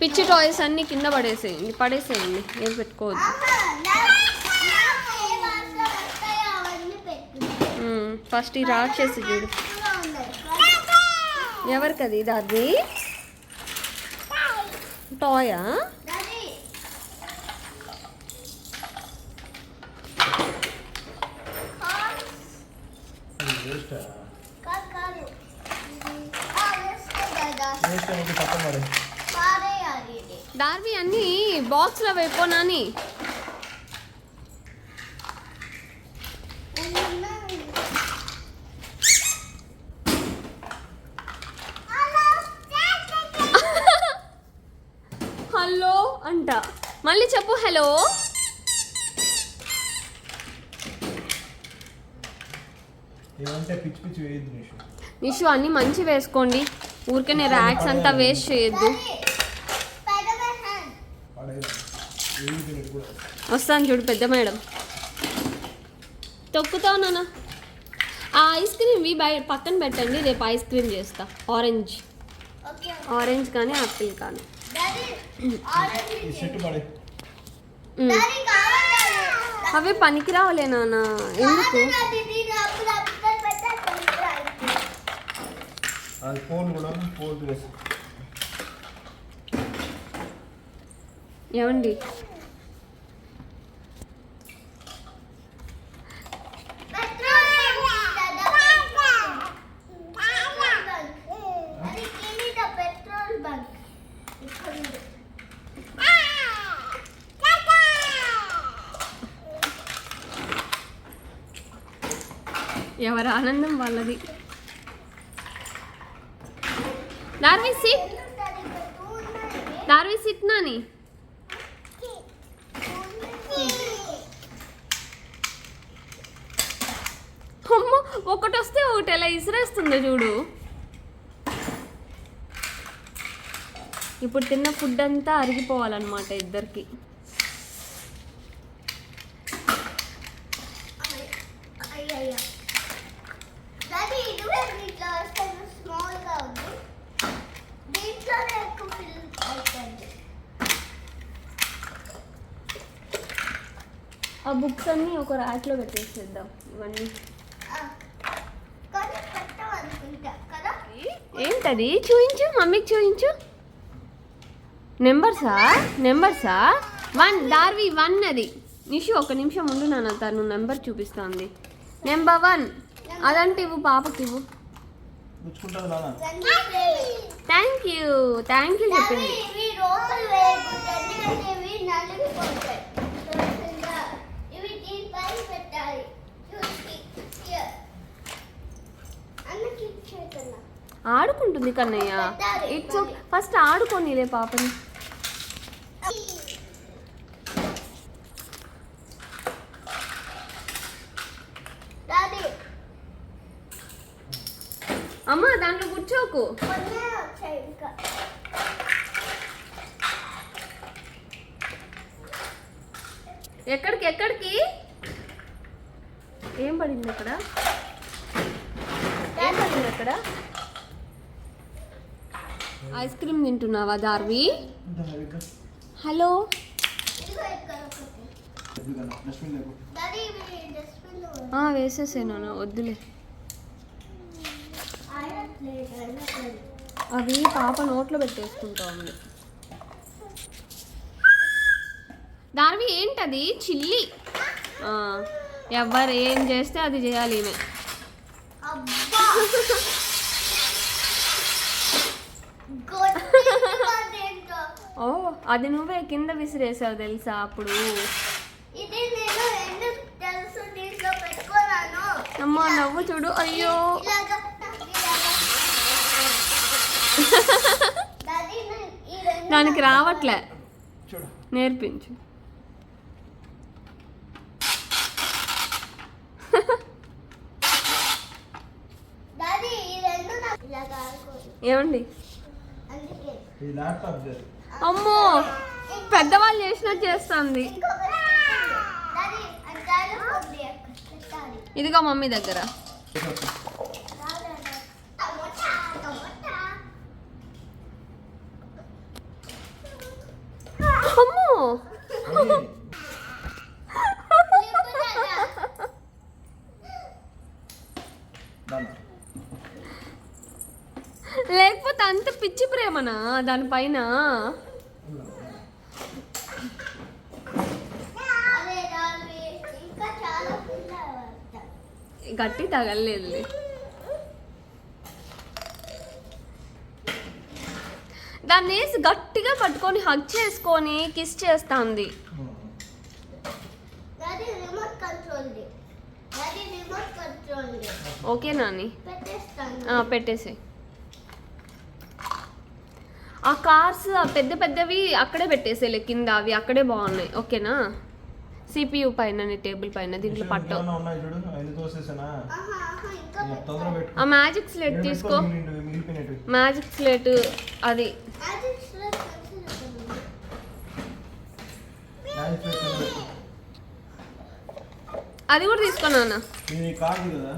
పిచ్చి టాయ్స్ అన్ని కింద పడేసేయండి పడేసేయండి ఏం పెట్టుకోవద్దు. ఫస్ట్ ఈ రాక్షసి చూడు. ఎవరికి అది? దాది టాయా కాదు వేస్ట్ డార్వి అన్ని బాక్స్లో వేయిపోనాని హలో అంట. మళ్ళీ చెప్పు హలో. నిషు. అన్ని మంచి వేసుకోండి. ఊరికే ర్యాక్స్ అంతా వేస్ట్ చేయొద్దు పడేదా ఏమి తినదు కూడా వస్తాను చూడు పెద్ద మేడం. తొక్కుతావు నాన్న. ఆ ఐస్ క్రీమ్వి బయ పక్కన పెట్టండి రేపు ఐస్ క్రీమ్ చేస్తా. ఆరెంజ్. ఆరెంజ్ కానీ యాపిల్ కానీ. అవి పనికిరావులే నాన్న. ఎందుకు? ఏమండి? ఆనందం వాళ్ళది. Darvi sit Darvi sit Nani? అమ్మ ఒకటి వస్తే ఒకటి ఎలా ఇసిరేస్తుందో చూడు. ఇప్పుడు తిన్న ఫుడ్ అంతా అరిగిపోవాలన్నమాట ఇద్దరికి. ఆ బుక్స్ అన్నీ ఒక ర్యాక్లో పెట్టేసేద్దాం. ఇవన్నీ. కానీ పెట్టమనుకుంటా కదా ఏంటది? చూయించు మమ్మీకి చూయించు. నెంబర్సా నెంబర్సా వన్ డార్వి వన్ అది. నిషు ఒక నిమిషం ఉండు నాన్న తను నెంబర్ చూపిస్తోంది. నెంబర్ వన్ అదంటే ఇవ్వు పాపకి ఇవ్వు. థ్యాంక్ యూ థ్యాంక్ యూ చెప్పింది. ఆడుకుంటుంది కన్నయ్య. ఇట్స్ ఫస్ట్ ఆడుకోనిలే పాపని అమ్మా అమ్మ దాంట్లో కూర్చోకు. ఎక్కడికి ఎక్కడికి? ఏం పడింది అక్కడ ఏం పడింది అక్కడ? ఐస్ క్రీమ్ తింటున్నావా దార్వి? హలో? వేసేసాను వేసేసే వద్దులే. అవి పాప నోట్లో పెట్టేసుకుంటా ఉంది. దార్వి ఏంటది? చిల్లి. ఎవరు ఎవ్వరు ఏం చేస్తే అది చేయాలి ఈమె. అది నువ్వే కింద విసిరేసావు తెలుసా అప్పుడు? అమ్మ నవ్వు చూడు. అయ్యో. దానికి రావట్లే. చూడు. నేర్పించు. ఏమండి? అందుకే. ఈ ల్యాప్టాప్ అమ్మో పెద్దవాళ్ళు చేసినట్టు చేస్తుంది. ఇదిగో మమ్మీ దగ్గర. లేకపోతే అంత పిచ్చి ప్రేమనా దానిపైన? గట్టి తగలలేదు. దాన్ని వేసి గట్టిగా పట్టుకొని హగ్ చేసుకొని కిస్ చేస్తుంది. ఓకే నాని. పెట్టేసి ఆ కార్స్ పెద్ద పెద్దవి అక్కడే పెట్టేసేలే కింద అవి అక్కడే బాగున్నాయి. ఓకేనా సిపియు పైన నీ టేబుల్ పైన దీంట్లో పట్టు. ఆ మ్యాజిక్ స్లేట్ తీసుకో. మ్యాజిక్ స్లేట్ అది. అది కూడా తీసుకో నాన్న. ఇది కాదు కదా.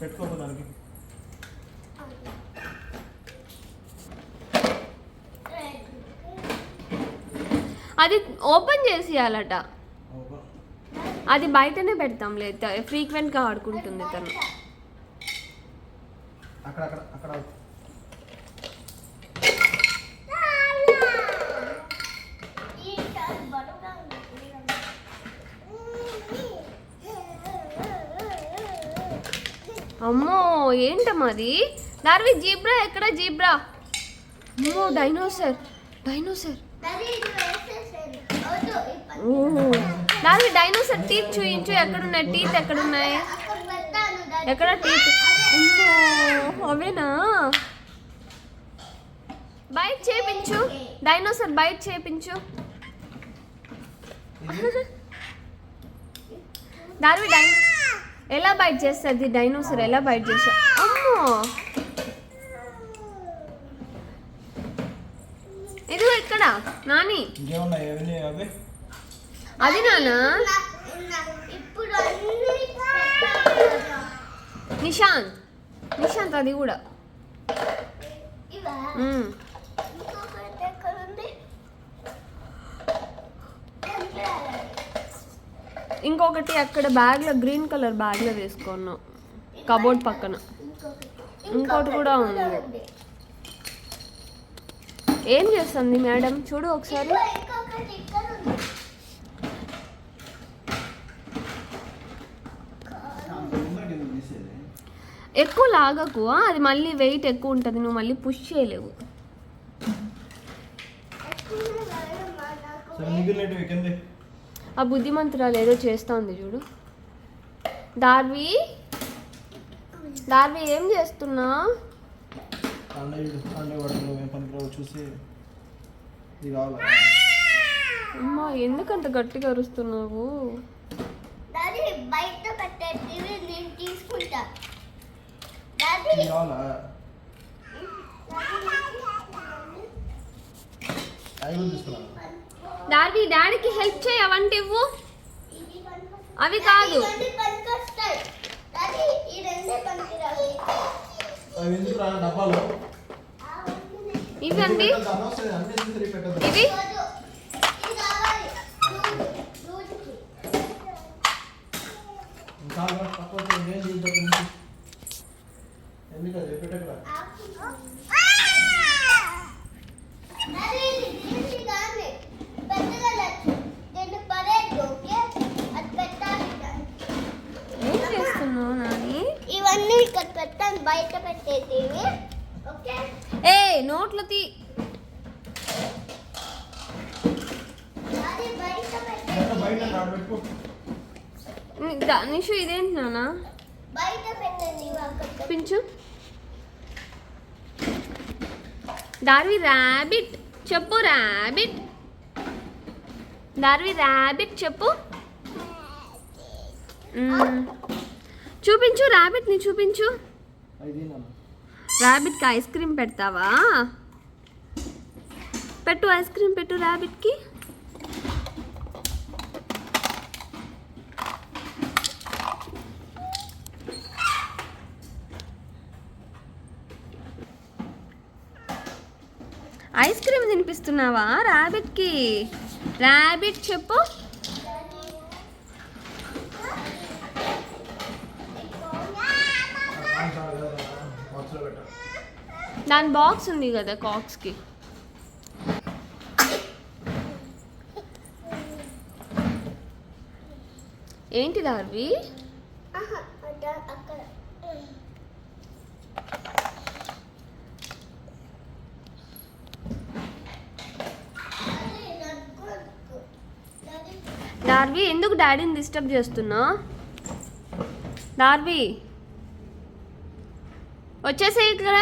పెట్టుకోపో దానికి. అది ఓపెన్ చేసేయాలట. అది బయటనే పెడతాం లేదు ఫ్రీక్వెంట్గా ఆడుకుంటుంది తను. అమ్మో ఏంటమ్మా అది? దార్వి జీబ్రా ఎక్కడ జీబ్రా? అమ్మో డైనోసర్ డైనోసర్. ఓ దార్వి డైనోసర్ టీత్ చూయించు ఎక్కడున్నాయి? టీత్ ఎక్కడున్నాయి? ఎక్కడ టీత్ అవేనా? బైట్ చేపించు. డైనోసర్ బైట్ చేపించు. ఇది దార్వి డై ఎలా బైట్ చేస్తుంది? డైనోసర్ ఎలా బైట్ చేస్తుంది అమ్మో! ఇది ఇక్కడ నాని. ఇంకేమున్నాయి? అది నానా? ఇప్పుడు నిశాంత్ నిశాంత్ అది కూడా. ఇంకొకటి అక్కడ బ్యాగ్లో గ్రీన్ కలర్ బ్యాగ్లో వేసుకున్నాం. కబోర్డ్ పక్కన. ఇంకోటి కూడా ఉంది. ఏం చేస్తుంది మేడం? చూడు ఒకసారి. ఎక్కువ లాగకు. అది మళ్ళీ వెయిట్ ఎక్కువ ఉంటుంది నువ్వు మళ్ళీ పుష్ చేయలేవు. ఆ బుద్ధిమంతురాలు ఏదో చేస్తోంది చూడు. దార్వి? దార్వి ఏం చేస్తున్నా? అమ్మా ఎందుకంత గట్టిగా అరుస్తున్నావు డాడీ బయట పెట్టేటివి నేను తీసుకుంటా డాడీ ఇది కావాలా దార్వి డాడీకి హెల్ప్ చేయి అవంటి ఇవ్వు. అవి కాదు. ఇవన్నీ పనికొస్తాయి డాడీ ఈ రెండే పనికిరావు అవి ఎందుకు రా డబ్బాలు ఇవండి అనవసరం అన్ని తీసుకుని పెట్టదు ఇవి వద్దు. ఇది కావాలి లూజ్ లూజ్కి చాలా తక్కువ నేను చూద్దాం ఎందుకు అది పెట్టకరా డాడీ ఇది దీనికి కానీ పెద్దగా లేదు దీన్ని పడేది ఓకే అది పెట్టాలి దానికి ఏం చేస్తున్నావు నాని ఇవన్నీ పెట్టాను బయట పెట్టేటివి ఓకే? ఏ నోట్లు తీ. నిషు ఇదేంటి నానా బయట పెట్టండి పించు. దార్వి ర్యాబిట్ చెప్పు ర్యాబిట్ దార్వి ర్యాబిట్ చెప్పు. చూపించు ర్యాబిట్ని చూపించు. ర్యాబిట్కి ఐస్ క్రీమ్ పెడతావా? పెట్టు ఐస్ క్రీమ్ పెట్టు ర్యాబిట్కి ఐస్ క్రీమ్ తినిపిస్తున్నావా ర్యాబిట్కి ర్యాబిట్ చెప్పు. దాని బాక్స్ ఉంది కదా కాక్స్కి. ఏంటి దార్వి దార్వి ఎందుకు డాడీని డిస్టర్బ్ చేస్తున్నా? దార్వి వచ్చేసేయి ఇక్కడ.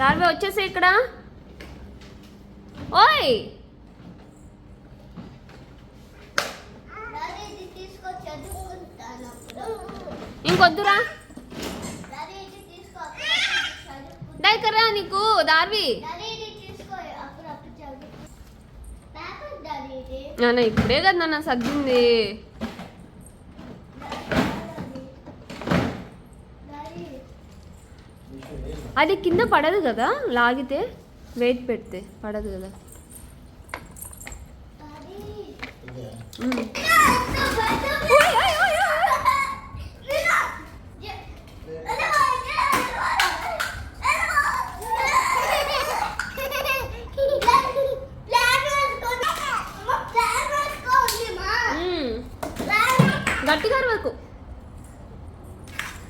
దార్వి వచ్చేసే ఇక్కడ. ఓయ్. ఇంకొద్దురా. డాడీ, ఇది తీసుకో. అప్పుడు చదువుకుంటాను. డైకరా నీకు? దార్వి. ఇప్పుడే కదా నాన్న సర్దింది డాడీ, నిషు ఏం అది కింద పడదు కదా లాగితే వెయిట్ పెడితే పడదు కదా. గట్టిగా అరవకు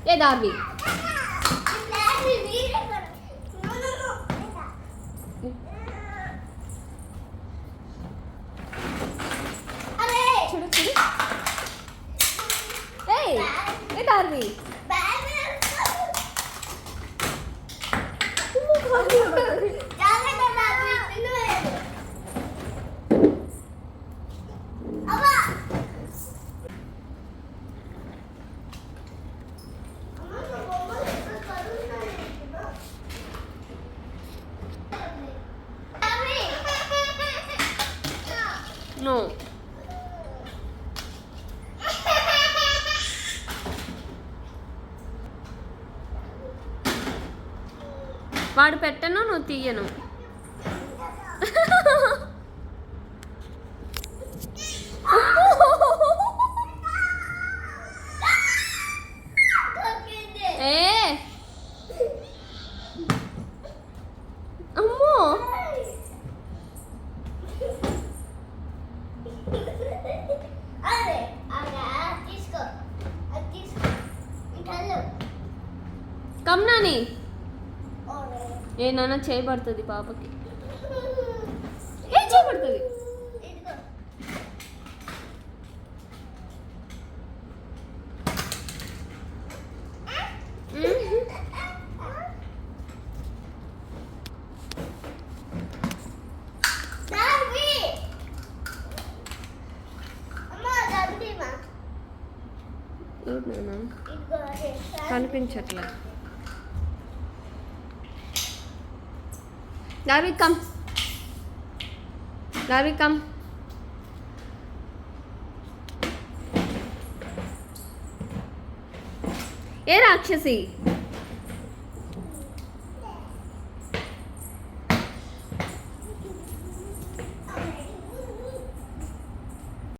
ఏ దార్వి చూడు చూడు ఏయ్ ఏ వాడు పెట్టను నువ్వు తీయను ఏ అమ్మో అరే అలా తీసుకో అది తీసుకో ఇంకల్లు కమ్నాని ఓరే ఏ నాన్న చేయబడుతుంది పాపకి? ఏ చేయబడుతుంది? ఇదిగో దావి అమ్మా దావిమా ఏంటి నాన్న ఇదిగో